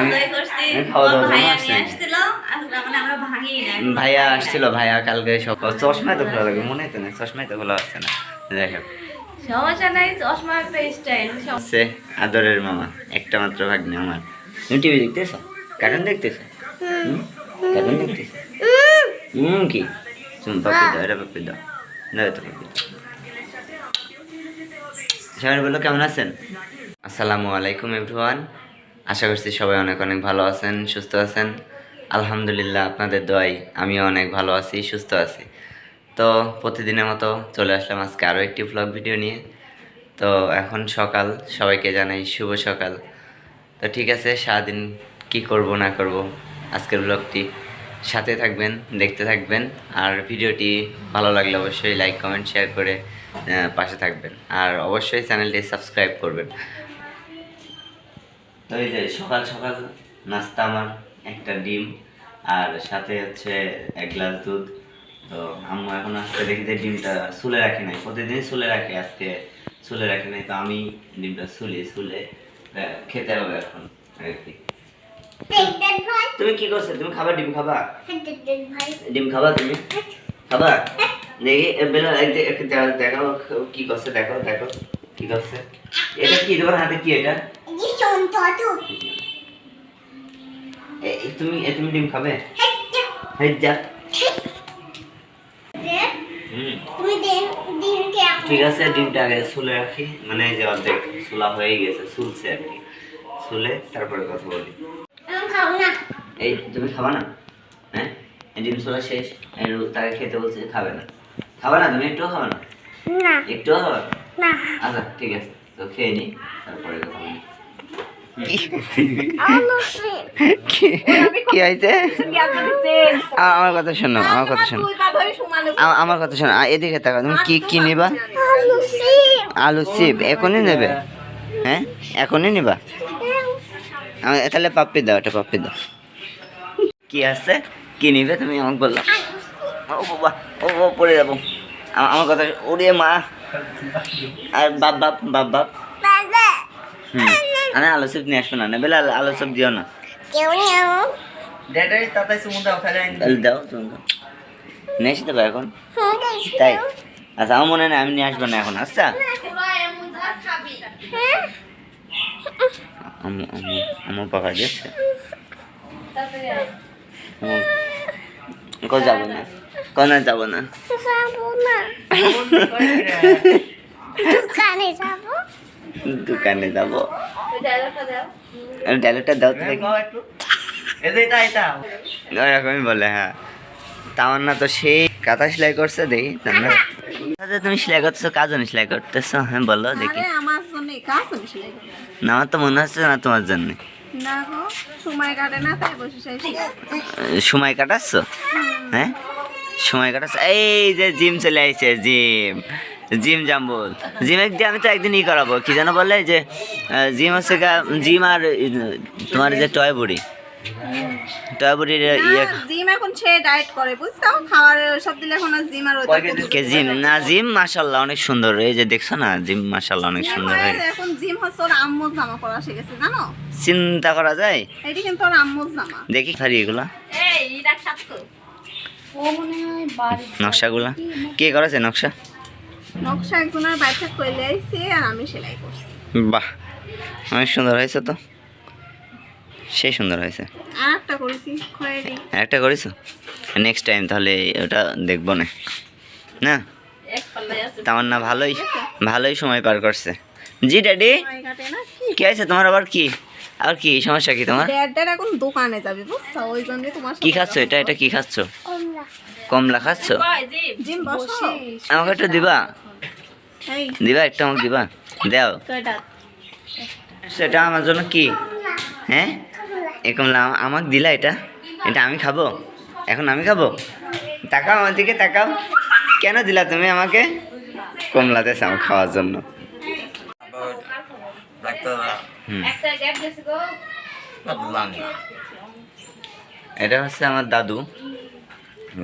আমি খাওয়া জন্য আসছি মানে। ভাইয়া আসছিল ভাইয়া কালকে সকাল চশমায় তো খোলা লাগে মনে তো নেই চশমায় তো খোলা হচ্ছে না। যাই হোক। সমস্যা নাই, চশমা একটা style, সে আদরের মামা একটা মাত্র ভাগ্নে আমার। তুমি টিভি দেখতেছো? কার্টুন দেখতেছো? কার্টুন দেখতেছো? হুম কি? তুমি পাপি দাও এটা পাপি দাও। দাও এটা পাপি দাও। সবাই বলো কেমন আছেন? আসসালামু আলাইকুম এভরিওয়ান আশা করছি সবাই অনেক অনেক ভালো আছেন, সুস্থ আছেন। আলহামদুলিল্লাহ আপনাদের দোয়াই, আমিও অনেক ভালো আছি, সুস্থ আছি। তো প্রতিদিনের মতো চলে আসলাম আজকে আরও একটি ব্লগ ভিডিও নিয়ে। তো এখন সকাল, সবাইকে জানাই শুভ সকাল। তো ঠিক আছে, সারাদিন কি করব না করব আজকের ব্লগটি সাথে থাকবেন, দেখতে থাকবেন। আর ভিডিওটি ভালো লাগলে অবশ্যই লাইক কমেন্ট শেয়ার করে পাশে থাকবেন। আর অবশ্যই চ্যানেলটি সাবস্ক্রাইব করবেন। তো এই যে সকাল সকাল নাস্তা আমার একটা ডিম আর সাথে হচ্ছে এক গ্লাস দুধ। তো আম্মু এখন আজকে দেখি যে ডিমটা সুলে রাখি নাই প্রতিদিন সুলে রাখে আজকে সুলে রাখি নাই তো আমি ডিমটা সুলি সুলে খেতে হবে এখন আর কি। তুমি কি করছ? তুমি খাবা ডিম খাবা? ডিম খাবা তুমি? খাবা? দেখি বেলা দেখাও কি করছে দেখো দেখো কি করছে এটা কি? তোমার হাতে কি এটা? তুমি তুমি ডিম খাবে? ঠিক আছে ডিমটা আগে রাখি। মানে যে অর্ধেক হয়ে গেছে আর কি। তারপরে কথা বলি। এই তুমি খাবা না? হ্যাঁ? ডিম সুলা শেষ। তাকে খেতে বলছে খাবে না। খাবে না তুমি? একটুও খাবে না। একটুও খাবে না? আচ্ছা ঠিক আছে। তো খেয়ে নি তারপরে কথা বলি। কি? হয়েছে? আমার কথা শোনো আমার কথা শোনো। আমার কথা শোনো এদিকে তুমি কি কি নিবা? আলু চিপ এখনই নেবে? হ্যাঁ? এখনই নিবা? তাহলে পাপ্পি দাও এটা পাপ্পি দাও। কি আছে? কি নিবে? তুমি আমাকে বলল ও বাবা ও ও পড়ে যাব। আমার কথা ওরে মা। আর বাপ বাপ বাপ বাপ। হুম আমি আলু চিপ নিয়ে আসব না নেবে আলু- আলু চিপ দিও না। দাও নিয়ে এখন। তাই? আচ্ছা আমার মনে নেই আমি নিয়ে আসব না এখন আচ্ছা? পাকা দিয়েছে। কোথাও যাব না? কোনে যাব না। দোকানে যাব। ডায়লগটা দাও। তো দেখি। ওরকমই বলে হ্যাঁ। তামান্না তো সেই কাঁথা সেলাই করছে দেখি তামান্না। আচ্ছা, তুমি সেলাই করতেছো কাজও সেলাই করতেছো? হ্যাঁ বলো দেখি। আমার জন্য কাজ আমি সেলাই না আমার তো মনে হচ্ছে না তোমার জন্য। না গো সময় কাটে না তাই বসে সেই সময় কাটাচ্ছ? হ্যাঁ? সময় কাটাচ্ছ। এই যে জিম চলে আসছে জিম। জিম জাম্বুল। জিমে দিয়ে আমি তো একদিন ই করাবো কি যেন বলে যে জিম হচ্ছে গা- জিম আর তোমার যে টয় বুড়ি। টয় বুড়ির ইয়ে। জিম এখন সে ডায়েট করে বুঝছ খাওয়ার সব দিলে এখন জিম আর কে জিম? না জিম মাশাল্লাহ অনেক সুন্দর। এই যে দেখছ না জিম মাশাল্লাহ অনেক সুন্দর হয়ে এখন জিম হচ্ছে ওর আম্মুর জামা পরা শিখেছে জানো? চিন্তা করা যায়? এটি কিন্তু ওর আম্মুর জামা। দেখি খারি এগুলা। এই এটা নকশাগুলা? কে করেছে নকশা? নকশা একজনের বাচ্চা কইলে আইছে আর আমি সেলাই করছি। বাহ অনেক সুন্দর হয়েছে তো। সে সুন্দর হয়েছে। আর একটা করেছি খয়েরি। একটা করেছ? নেক্সট টাইম তাহলে ওটা দেখব না। না? পাল্লায় না ভালোই ভালোই সময় পার করছে। জি ড্যাডি? কি? আছে তোমার আবার কি? আর কি সমস্যা কি তোমার? ড্যাড ড্যাড এখন দোকানে যাবে বুঝছ? ওই জন্য তোমার কি খাচ্ছ এটা? এটা কি খাচ্ছ? কমলা। খাচ্ছ? জিম বসো। আমাকে একটু দিবা? এই। দিবা একটু আমাকে দিবা? দাও। সেটা আমার জন্য কি? হ্যাঁ? এ কমলা আম- আমাকে দিলা এটা? এটা আমি খাব? এখন আমি খাব? তাকাও আমার দিকে তাকাও। কেন দিলা তুমি আমাকে? কমলা দেশ আমার খাওয়ার জন্য হুম একটা গ্যাপ দিয়েছে গো এটা হচ্ছে আমার দাদু।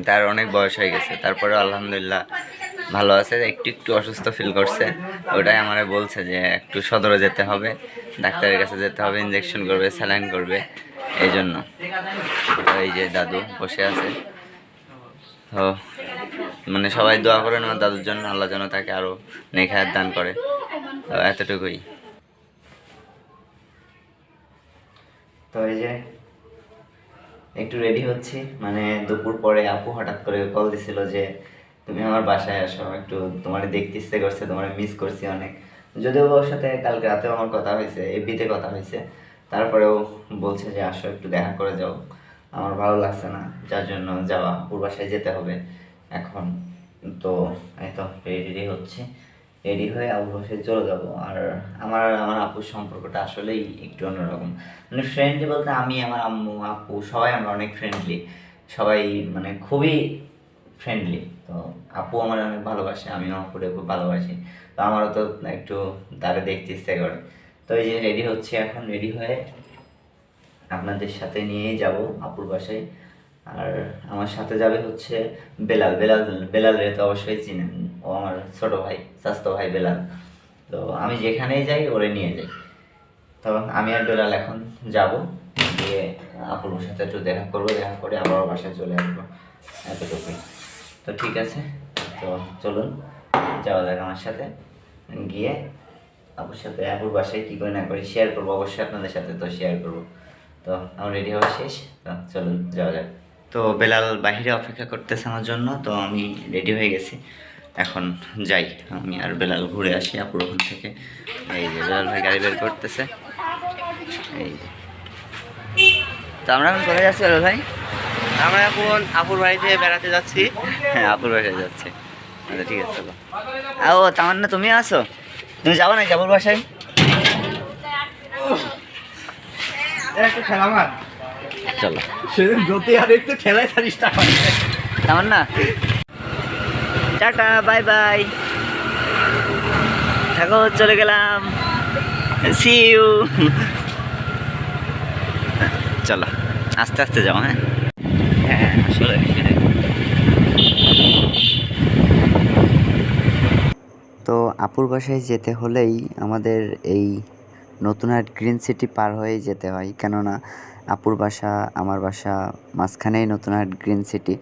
তার অনেক বয়স হয়ে গেছে। তারপরে আলহামদুলিল্লাহ ভালো আছে। একটু একটু অসুস্থ ফিল করছে। ওটাই আমারে বলছে যে একটু সদরে যেতে হবে। ডাক্তারের কাছে যেতে হবে ইঞ্জেকশন করবে স্যালাইন করবে। এই জন্য। এই যে দাদু বসে আছে। তো মানে সবাই দোয়া করেন আমার দাদুর জন্য। আল্লাহ যেন তাকে আরও নেখায়াত দান করে। তো এতটুকুই। তো এই যে, একটু রেডি হচ্ছি। মানে দুপুর পরে আপু হঠাৎ করে কল দিছিল যে, তুমি আমার বাসায় আসো, একটু তোমার দেখতে ইচ্ছে করছে, তোমার মিস করছি অনেক। যদিও ওর সাথে কালকে রাতেও আমার কথা হয়েছে, এফবিতে কথা হয়েছে। তারপরেও বলছে যে, আসো, একটু দেখা করে যাও। আমার ভালো লাগছে না, যার জন্য যাওয়া আপুর বাসায় যেতে হবে এখন। তো, এই তো রেডি হচ্ছে। রেডি হয়ে আপুর বাসায় চলে যাব। আর আমার আমার আপুর সম্পর্কটা আসলেই একটু অন্যরকম। মানে ফ্রেন্ডলি বলতে আমি, আমার আম্মু, আপু সবাই আমরা অনেক ফ্রেন্ডলি সবাই মানে খুবই ফ্রেন্ডলি তো আপু আমার অনেক ভালোবাসে, আমিও আপুরে খুব ভালোবাসি। তো আমারও তো একটু তাকে দেখতে ইচ্ছে করে। তো এই যে রেডি হচ্ছে এখন, রেডি হয়ে আপনাদের সাথে নিয়েই যাব আপুর বাসায়। আর আমার সাথে যাবে হচ্ছে বেলাল। বেলাল বেলালের তো অবশ্যই চিনেন ও আমার ছোট ভাই, স্বাস্থ্য ভাই বেলাল। তো আমি যেখানেই যাই, ওরে নিয়ে যাই। তো আমি আর বেলাল এখন যাব। গিয়ে আপুর সাথে একটু দেখা করব, দেখা করে আবার বাসায় চলে আসব এতটুকুই। তো ঠিক আছে, তো চলুন, যাওয়া যাক আমার সাথে। গিয়ে আপুর সাথে, আপুর বাসায় কী করে না করি শেয়ার করব। অবশ্যই আপনাদের সাথে তো শেয়ার করব। তো আমার রেডি হওয়া শেষ। তো চলুন, যাওয়া যাক। তো বেলাল বাহিরে অপেক্ষা করতেছে আমার জন্য তো আমি রেডি হয়ে গেছি। এখন যাই আমি আর বেলাল ঘুরে আসি আপুর ওখান থেকে। এই যে বেলাল ভাই গাড়ি বের করতেছে। এই যে। তো আমরা এখন কোথায় যাচ্ছি বেলাল ভাই? আমরা এখন আপুর বাড়িতে বেড়াতে যাচ্ছি। হ্যাঁ আপুর বাসায় যাচ্ছে। আচ্ছা ঠিক আছে চলো। আ, ও তামান্না তুমি আসো তুমি যাব না যাব। বাসায় একটু খেলা মার। চলো। সেদিন জ্যোতি আর একটু খেলায় ছাড়িস না। Tamanna tata bye bye. থাকো চলে গেলাম। সি ইউ চলো আস্তে আস্তে যাও হ্যাঁ? হ্যাঁ আসলে তো আপুর বাসায় যেতে হলেই আমাদের এই নতুনহাট গ্রিন সিটি পার হয়ে যেতে হয়। কেননা আপুর বাসা, আমার বাসা, মাঝখানেই নতুনহাট গ্রিন সিটি।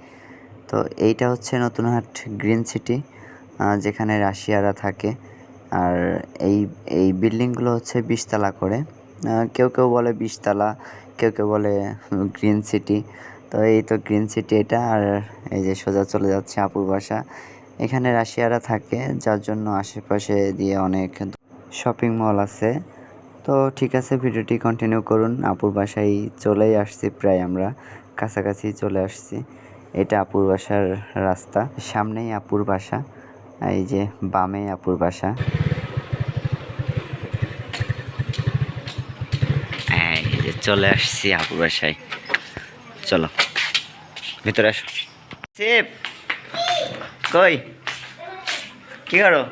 তো এইটা হচ্ছে নতুনহাট গ্রিন সিটি যেখানে রাশিয়ারা থাকে। আর এই এই বিল্ডিংগুলো হচ্ছে বিশতলা করে। কেউ কেউ বলে বিশতলা, কেউ কেউ বলে গ্রিন সিটি। তো এই তো গ্রিন সিটি এটা, আর এই যে সোজা চলে যাচ্ছে আপুর বাসা। এখানে রাশিয়ারা থাকে, যার জন্য আশেপাশে দিয়ে অনেক শপিং মল আছে। তো ঠিক আছে, ভিডিওটি কন্টিনিউ করুন। আপুর বাসায় চলেই আসছি প্রায় আমরা। কাছাকাছি চলে আসছি। এটা আপুর বাসার রাস্তা। সামনেই আপুর বাসা। এই যে বামে আপুর বাসা। চলে আসছি আপুর বাসায়। চলো, ভিতরে আসো। কই? কি করো?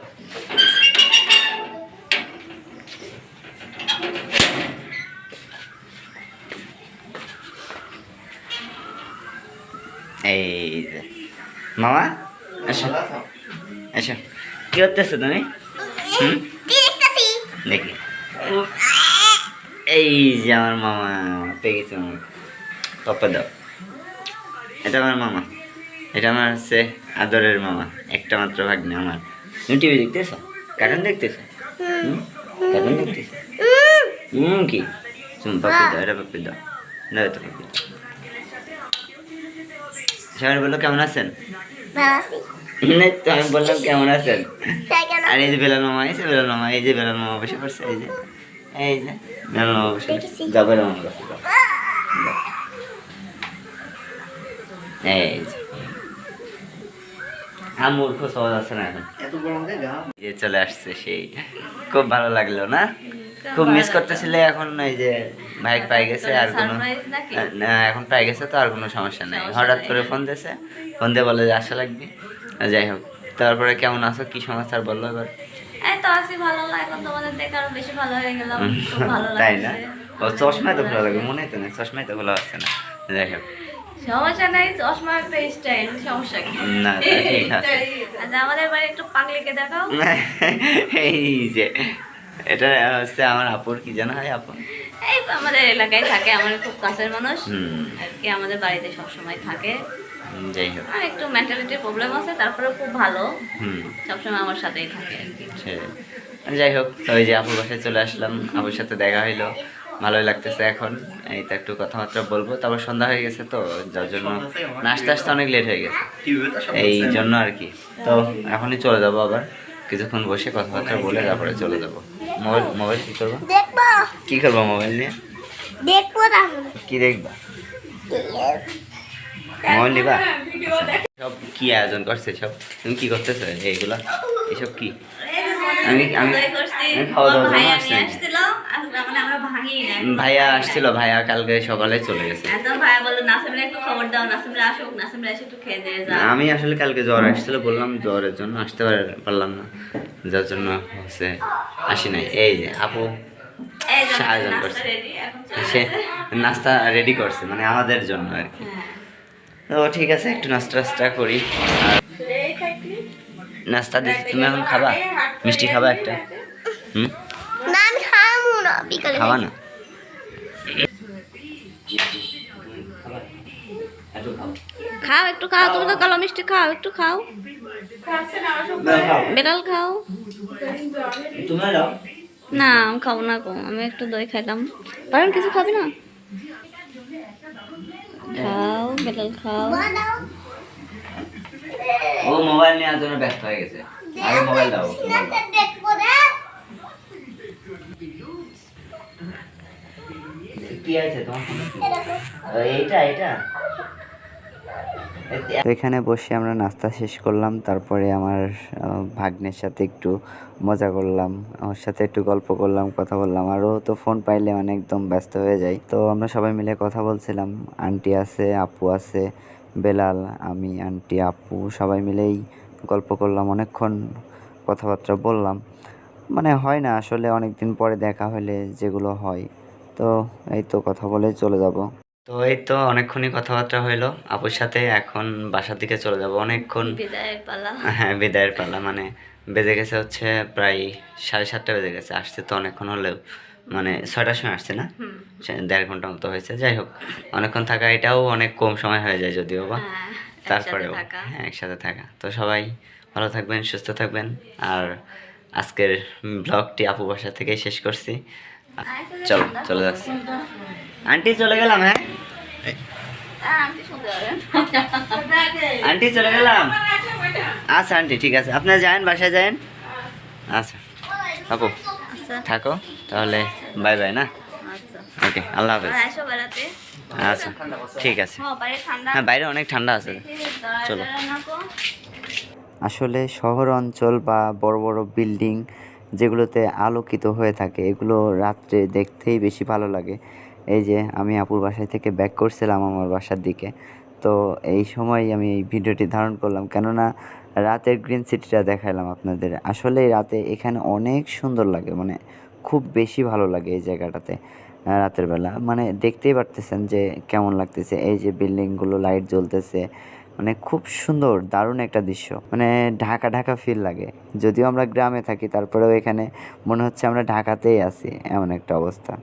এই মামা আসো আসো কি করতেছো তুমি? হুম? দেখি। এই যে আমার মামা, পেয়ে গেছে মামা পপ্পা দাও। এটা আমার মামা। এটা আমার হচ্ছে আদরের মামা। একটা মাত্র ভাগ্নে আমার। তুমি টিভি দেখতেছো? কার্টুন দেখতেছো? কার্টুন দেখতেছো? হুম কি? তুমি পাপি দাও, এটা পাপি দাও। দাও এটা পাপি দাও। সবাই বলল কেমন আছেন? তো আমি বললাম কেমন আছেন? আর এই যে বেলাল মামা এই যে বেলাল মামা এই যে বেলাল মামা বসে পড়ছে এই যে এই যে বেলাল মামা বসে পড়ছে। যাও বেলাল মামা বসে। এই যে হ্যাঁ মূর্খ সহজ আছে না এখন। যে চলে আসছে সেই। খুব ভালো লাগল না? খুব মিস করতেছিলে এখন এই যে ভাই পাই গেছে আর কোনো না এখন পাই গেছে তো আর কোনো সমস্যা নাই। হঠাৎ করে ফোন দিয়েছে ফোন দিয়ে বলে যে আসা লাগবে। যাই হোক তারপরে কেমন আছো? কি সমস্যা বলল এবার? তো আসি ভালো লাগে তোমাদের দেখে আরও বেশি ভালো হয়ে গেলাম। খুব ভালো তাই না? ও চশমায় তো ভালো লাগে মনে তো না চশমায় তো ভালো আসছে না। যাই হোক। সমস্যা নাই চশমা একটা স্টাইল সমস্যা কি? না ঠিক আছে। আচ্ছা আমাদের বাড়ি একটু পাগলিকে দেখাও। এই যে এটা হচ্ছে আমার আপুর কি জানা হয় আপু এই আমাদের এলাকায় থাকে আমার খুব কাছের মানুষ। আর কি আমাদের বাড়িতে সবসময় থাকে। যাই হোক। আর একটু মেন্টালিটির প্রবলেম আছে তারপরে খুব ভালো। সবসময় আমার সাথেই থাকে যাই হোক ওই যে আপুর বাসায় চলে আসলাম আপুর সাথে দেখা হইল ভালোই লাগতেছে এখন। এই তো একটু কথাবার্তা বলব তারপর সন্ধ্যা হয়ে গেছে তো যার জন্য নাচতে আসতে অনেক লেট হয়ে গেছে। এই জন্য আর কি। তো এখনই চলে যাব আবার কিছুক্ষণ বসে কথাবার্তা বলে তারপরে চলে যাব। মোবাইল মোবাইল কি করবা? দেখব। কি করবা মোবাইল নিয়ে? দেখব তাহলে। কি দেখবা? মোবাইল নিবা? সব কি আয়োজন করছে সব? তুমি কি করতেছো এইগুলা? এসব কি? আমি খাওয়া জন্য আসছিল মানে ভাইয়া আসছিল ভাইয়া কালকে সকালে চলে গেছে। আমি আসলে কালকে জ্বর আসছিল বললাম জ্বরের জন্য আসতে পারলাম না। যার জন্য হচ্ছে আসি নাই। এই যে আপু আয়োজন করছে। সে নাস্তা রেডি করছে মানে আমাদের জন্য আর কি। হ্যাঁ। তো ঠিক আছে একটু নাস্তা টাস্তা করি। আর নাস্তা দিচ্ছি তুমি এখন খাবা? মিষ্টি খাবা একটা। হুম? না আমি খাব না বিকালে খাবা না? একটু খাও। একটু খাও তুমি তো কালো মিষ্টি খাও একটু খাও। বেলাল খাও। না আমি খাব না গো আমি একটু দই খাইলাম। কারণ কিছু খাবি না? খাও বেলাল খাও। মোবাইল নেওয়ার জন্য ব্যস্ত হয়ে গেছে। আগে মোবাইল দাও কি আছে তোমার ফোনে কি? ও, এইটা এটা তো এখানে বসে আমরা নাস্তা শেষ করলাম তারপরে আমার ভাগ্নের সাথে একটু মজা করলাম আমার সাথে একটু গল্প করলাম কথা বললাম আরও তো ফোন পাইলে মানে একদম ব্যস্ত হয়ে যায়। তো আমরা সবাই মিলে কথা বলছিলাম আন্টি আছে আপু আছে বেলাল আমি আন্টি আপু সবাই মিলেই গল্প করলাম অনেকক্ষণ কথাবার্তা বললাম। মানে হয় না আসলে অনেক দিন পরে দেখা হলে যেগুলো হয়। তো এই তো কথা বলে চলে যাব। তো এই তো অনেকক্ষণই কথাবার্তা হইল। আপুর সাথে এখন বাসার দিকে চলে যাব। অনেকক্ষণ বিদায়ের পালা। হ্যাঁ বিদায়ের পালা মানে বেজে গেছে হচ্ছে প্রায় সাড়ে সাতটা বেজে গেছে আসতে তো অনেকক্ষণ হলেও। মানে ছয়টার সময় আসছে না? দেড় ঘণ্টা মতো হয়েছে যাই হোক। অনেকক্ষণ থাকা এটাও অনেক কম সময় হয়ে যায় যদিও বা। হ্যাঁ, একসাথে তারপরেও হ্যাঁ একসাথে থাকা। তো সবাই ভালো থাকবেন সুস্থ থাকবেন। আর আজকের ব্লগটি আপু বাসা থেকেই শেষ করছি। চলো চলে যাচ্ছি। আন্টি চলে গেলাম হ্যাঁ? আন্টি, চলে গেলাম। আচ্ছা আন্টি, ঠিক আছে। আপনারা যান বাসায় যান আচ্ছা আচ্ছা থাকো, তাহলে বাই বাই, না? ওকে, আল্লাহ হাফেজ। আচ্ছা ঠিক আছে। হ্যাঁ বাইরে অনেক ঠান্ডা আছে। চলো। আসলে শহর অঞ্চল বা বড় বড় বিল্ডিং যেগুলোতে আলোকিত হয়ে থাকে, এগুলো রাত্রে দেখতেই বেশি ভালো লাগে। এই যে আমি আপুর বাসায় থেকে ব্যাক করছিলাম আমার বাসার দিকে। তো এই সময় আমি এই ভিডিওটি ধারণ করলাম। কেননা রাতের গ্রিন সিটিটা দেখাইলাম আপনাদের। আসলে রাতে এখানে অনেক সুন্দর লাগে মানে খুব বেশি ভালো লাগে এই জায়গাটাতে রাতের বেলা। মানে দেখতেই পারতেছেন যে কেমন লাগতেছে। এই যে বিল্ডিংগুলো লাইট জ্বলতেছে মানে খুব সুন্দর, দারুণ একটা দৃশ্য। মানে ঢাকা ঢাকা ফিল লাগে। যদিও আমরা গ্রামে থাকি, তারপরেও এখানে মনে হচ্ছে আমরা ঢাকাতেই আছি, এমন একটা অবস্থা।